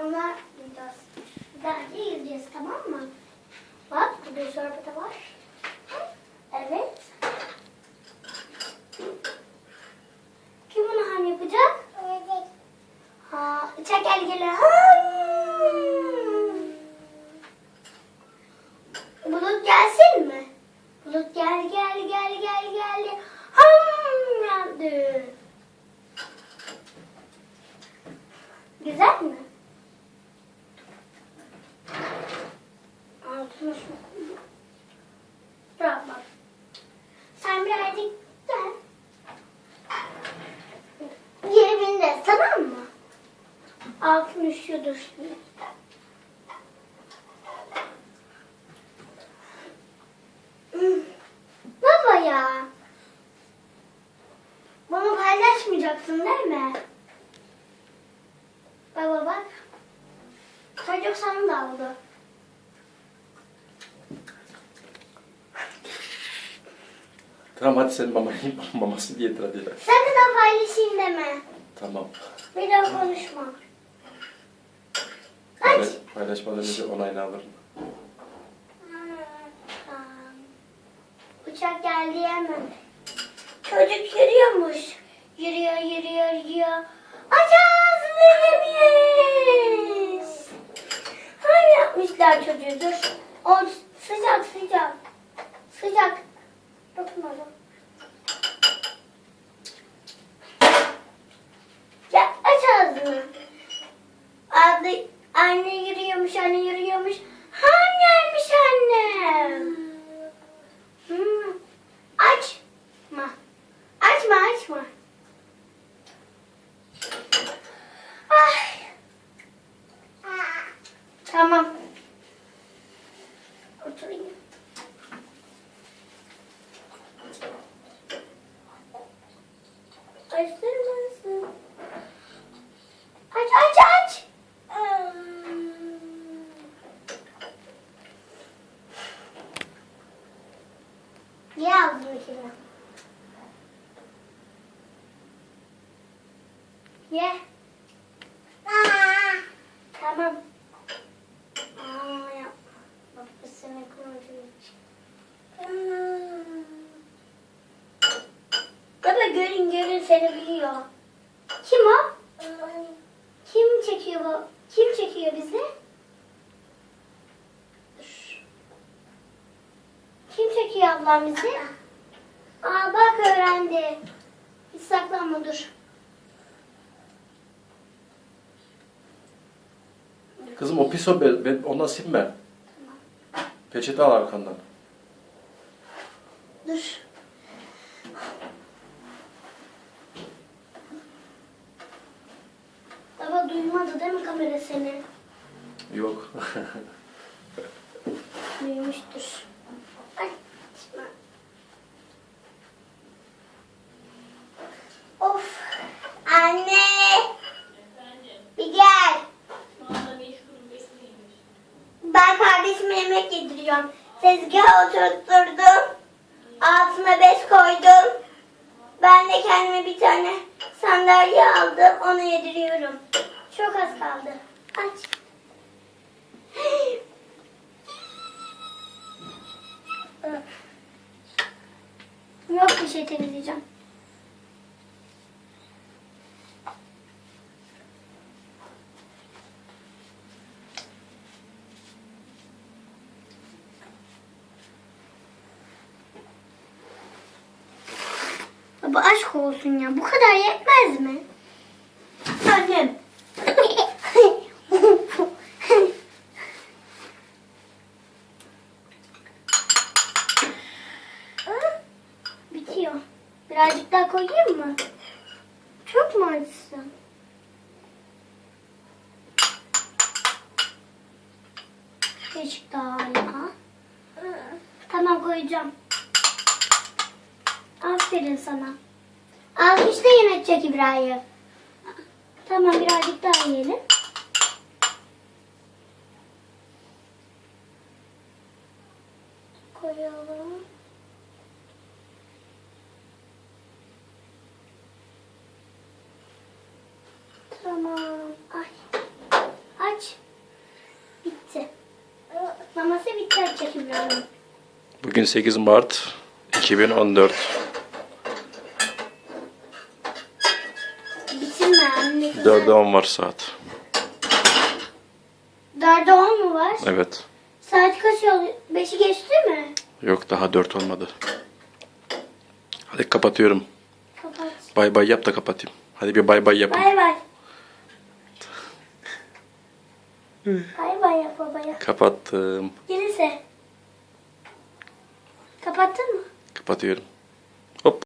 Ona gideceğiz. Güzelce yiyeceğiz tamam mı? Bak burada da var. Evet. Kim bunu ham yapacak? Ha, uçak gel gel. Hmm. Bulut gelsin mi? Bulut gel gel gel gel gel. Ham yandı. Güzel mi? Altına şu. Dur bak. Sen birazcık gel. Yerinde tamam mı? Altın üşüyordur şimdi. Hmm. Baba ya. Bunu paylaşmayacaksın değil mi? Baba bak. Çocuk sana da aldı. Tamam hadi sen mama, mamasını yedir hadi. Sakın da paylaşayım deme. Tamam. Bir daha konuşma. Paylaş, paylaşmadan önce onayını alırım. Uçak geldi hemen. Çocuk yürüyormuş. Yürüyor, yürüyor, yürüyor. Aç ağzını yemiş. Hani yapmışlar çocuğu dur. O sıcak sıcak. Sıcak. Dokunmadım. Ya aç ağzını. Adı, anne yürüyormuş, anne yürüyormuş. Han gelmiş annem. Açma. Açma, açma. Ay. Tamam. Oturayım. Açtır mısın? Aç, aç, aç. Ye ağzındakini. Ye. Tamam. Aa, yap. Babasını konuşuyor. Baba görün görün seni biliyor. Kim o? Kim çekiyor bu? Kim çekiyor bizi? Dur. Çekiyor ablam bizi? Aa bak öğrendi. Hiç saklanma dur. Kızım o pis o ben, ben ondan silme. Peçete al arkandan. Dur. Baba duymadı değil mi kamera seni? Yok. Duymuştur. Açma. Of. Anne. Bir gel. Ben kardeşime yemek yediriyorum. Tezgaha oturtturdum. Altına bez koydum. Ben de kendime bir tane sandalye aldım. Onu yediriyorum. Çok az kaldı. Aç. Yok bir şey temizleyeceğim. Baba aşk olsun ya. Bu kadar yetmez mi? Annem. Bitiyor. Birazcık daha koyayım mı? Çok mu acısın? Birazcık daha ya. Tamam koyacağım. Aferin sana. Alkışla yönetecek İbrahim. Tamam birazcık daha yiyelim. Koyalım. Tamam. Ay. Aç. Bitti. Maması bitti açacak İbrahim. Bugün 8 Mart 2014. 4'e 10 var saat. Dörde on mu var? Evet. Saat kaç oluyor? Beşi geçti mi? Yok daha 4 olmadı. Hadi kapatıyorum. Kapat. Bay bay yap da kapatayım. Hadi bir bay bay yapın. Bay bay. bay bay yap babaya. Kapattım. Gelirse. Kapattın mı? Kapatıyorum.